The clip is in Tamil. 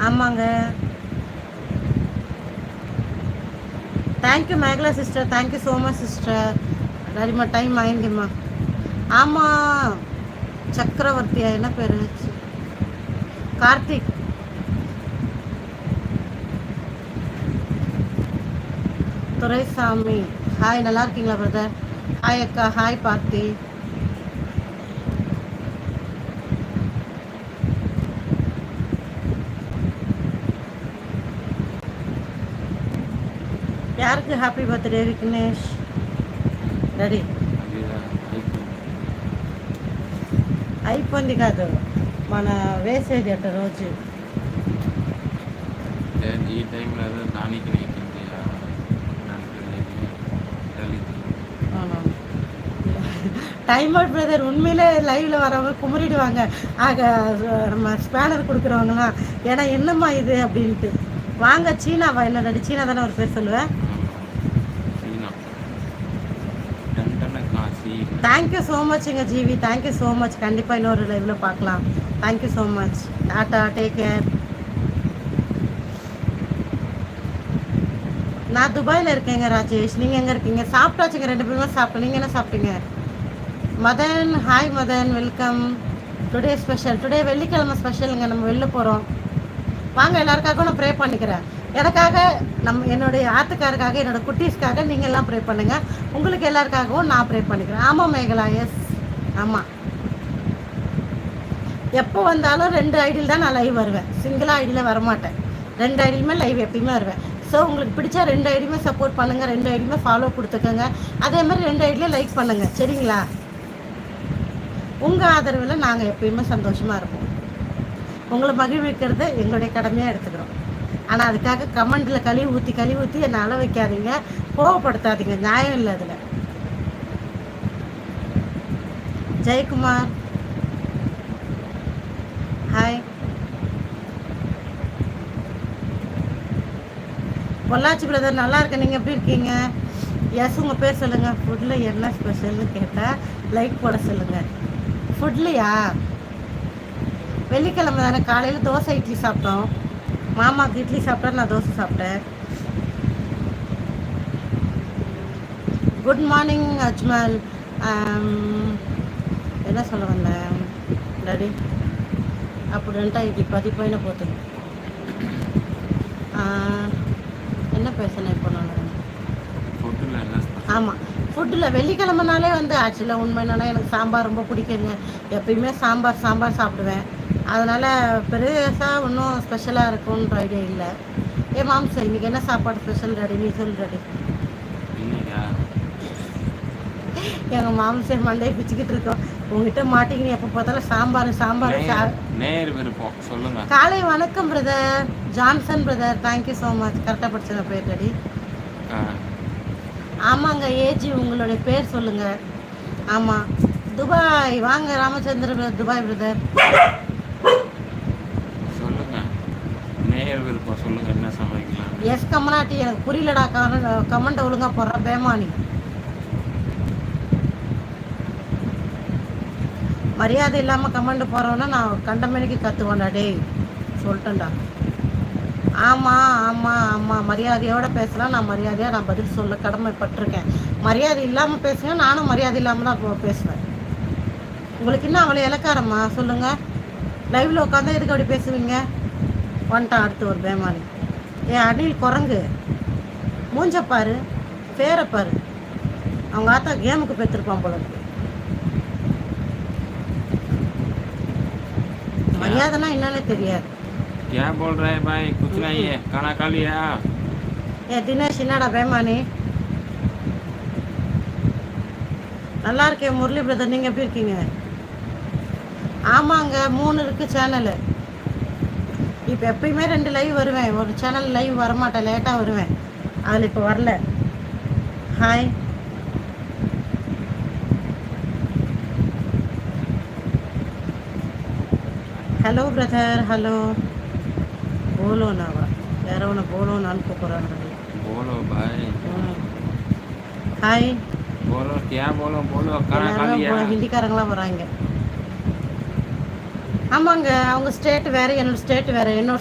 ஆமாங்க. Thank you Megala sister thank you so much sister சரிம்மா டைம் ஆயிருங்கம்மா ஆமாம் சக்கரவர்த்தியா என்ன பேர்? கார்த்திக். துரைசாமி. ஹாய் நல்லா இருக்கீங்களா பிரதர் ஹாய் அக்கா. ஹாய் பார்த்தி யாருக்கு ஹாப்பி பர்த்டே விக்னேஷ்? ரெடி అయిపోయింది కాదు మన వేసేది అట రోజు ఈ టైంలో దానికి டைம் அவுட் பிரதர் உண்மையிலே லைவில் வரவங்க குமரிடுவாங்க ஆக நம்ம ஸ்பேனர் கொடுக்குறவங்களாம் ஏன்னா என்னம்மா இது? அப்படின்ட்டு. வாங்க சீனாவா? என்ன சீனா தானே ஒரு பேர் சொல்லுவேன்? Thank you so மச்ங்க GV. Thank you so much கண்டிப்பாக இன்னொரு லைவில் பார்க்கலாம். Thank you so much tata take care நான் துபாயில் இருக்கேங்க ராஜேஷ். நீங்கள் எங்கே இருக்கீங்க? சாப்பிட்டாச்சுங்க ரெண்டு பேருமே சாப்பிட்டோம் நீங்கள் என்ன சாப்பிட்டீங்க? Madan hi Madan. Welcome today special today வெள்ளிக்கிழமை ஸ்பெஷலுங்க நம்ம வெளில போகிறோம் வாங்க எல்லாருக்காகவும் நான் ப்ரே பண்ணிக்கிறேன். எனக்காக நம் என்னுடைய ஆத்துக்காருக்காக என்னோட குட்டீஸ்க்காக நீங்கள் எல்லாம் ப்ரே பண்ணுங்கள் உங்களுக்கு எல்லாருக்காகவும் நான் ப்ரே பண்ணிக்கிறேன். ஆமாம் மேகலா எஸ் ஆமாம் எப்போ வந்தாலும் ரெண்டு ஐடியில் தான் நான் லைவ் வருவேன். சிங்கிளாக ஐடியில் வரமாட்டேன். ரெண்டு ஐடியிலுமே லைவ் எப்பயுமே வருவேன். ஸோ உங்களுக்கு பிடிச்சா ரெண்டு ஐடியுமே சப்போர்ட் பண்ணுங்கள் ரெண்டு ஐடியுமே ஃபாலோ கொடுத்துக்கோங்க. அதே மாதிரி ரெண்டு ஐடியிலையும் லைக் பண்ணுங்கள் சரிங்களா? உங்கள் ஆதரவில் நாங்கள் எப்பயுமே சந்தோஷமாக இருப்போம். உங்களை மகிழ்விக்கிறது எங்களுடைய கடமையாக எடுத்துக்கிறோம். ஆனால் அதுக்காக கமெண்டில் கழுவி ஊற்றி கழுவி ஊற்றி என்னை அள வைக்காதீங்க. கோவப்படுத்தாதீங்க. நியாயம் இல்லை அதில். ஜெயக்குமார். ஹாய் பொள்ளாச்சி பிரதர் நல்லா இருக்கேன். நீங்கள் எப்படி இருக்கீங்க? எஸ் உங்கள் பேர் சொல்லுங்கள் ஃபுட்டில் என்ன ஸ்பெஷல்னு கேட்டால் லைக் போட சொல்லுங்கள் ஃபுட்லையா வெள்ளிக்கிழமை தானே காலையில் தோசை இட்லி சாப்பிட்டோம். மாமாவுக்கு இட்லி சாப்பிட்டா நான் தோசை சாப்பிட்டேன். Good morning Ajmal. என்ன சொல்ல வந்தேன்? டாடி அப்படின்ட்டு இது பதிப்போயின போத்து என்ன பேசணும் இப்போ நான்? ஆமாம் ஃபுட்டில் வெள்ளிக்கிழமைனாலே வந்து ஆக்சுவலாக உண்மை என்னன்னா எனக்கு சாம்பார் ரொம்ப பிடிக்குங்க. எப்பயுமே சாம்பார் சாம்பார் சாப்பிடுவேன். அதனால் பெருசாக ஒன்றும் ஸ்பெஷலாக இருக்கும்ன்ற ஐடியா இல்லை. ஏ மாம்சம் இன்னைக்கு என்ன சாப்பாடு ஸ்பெஷல் ரெடி நீ சொல்லு ரெடி எங்கள் மாம்சம் மண்டையை பிச்சுக்கிட்டு இருக்கோம். உங்ககிட்ட மாட்டிக்கினு எப்போ பார்த்தாலும் சாம்பார் சாம்பார் நேர் விருப்பம். சொல்லுங்க. காலை வணக்கம் brother Johnson brother thank you so much கரெக்டாக படிச்சத பேர் ரெடி ஆமாங்க ஏஜி உங்களுடைய பேர் சொல்லுங்க. ஆமாம் துபாய். வாங்க ராமச்சந்திர பிரதர் துபாய் பிரதர் சொல்லுங்க. நேர் விருப்பம் சொல்லுங்க என்ன சமைக்கலாம் எஸ் கமனாட்டி எனக்கு புரியலடா கமெண்ட் ஒழுங்கா போடுற பேமானி. மரியாதை இல்லாமல் கமெண்ட் போடுறோன்னா நான் கண்டமேனிக்கு கத்துவேன்டா டேய். சொல்லிட்டேன்டா. ஆமாம் ஆமாம் ஆமாம் மரியாதையோட பேசலாம் நான் மரியாதையாக நான் பதில் சொல்ல கடமைப்பட்டிருக்கேன். மரியாதை இல்லாமல் பேசுங்க நானும் மரியாதை இல்லாமல் தான் பேசுவேன். உங்களுக்கு என்ன அவ்வளோ இலக்காரம்மா சொல்லுங்கள் லைவில் உட்காந்தா எதுக்கு அப்படி பேசுவீங்க வந்துட்டான் அடுத்து ஒரு பேமானி ஏ அணில் குரங்கு மூஞ்ச பாரு பேரை பாரு அவங்க ஆத்தா கேமுக்கு பெற்றிருப்பான் போல இருக்கு மரியாதைனா என்னன்னே தெரியாது क्या बोल रहे हैं भाई कुछ नहीं है खाना खा लिया ஏ தினேஷ் என்னடா பேமானி நல்லா இருக்கேன் முரளி பிரதர் நீங்கள் எப்படி இருக்கீங்க ஆமாங்க மூணு இருக்குது சேனலு. இப்போ எப்பயுமே ரெண்டு லைவ் வருவேன். ஒரு சேனல் லைவ் வரமாட்டேன் லேட்டாக வருவேன். அதில் இப்போ வரல. ஹாய் ஹலோ பிரதர் ஹலோ போலோனாவா? வேற ஒன்று போலோனான்னு கூப்பிட்றாங்க. போலோ பாய் ஹாய் போலோ கே போலோ? போலோ ஹிந்திக்காரங்களாம் வராங்க. ஆமாங்க அவங்க ஸ்டேட் வேற என்னோட ஸ்டேட் வேற. என்னோட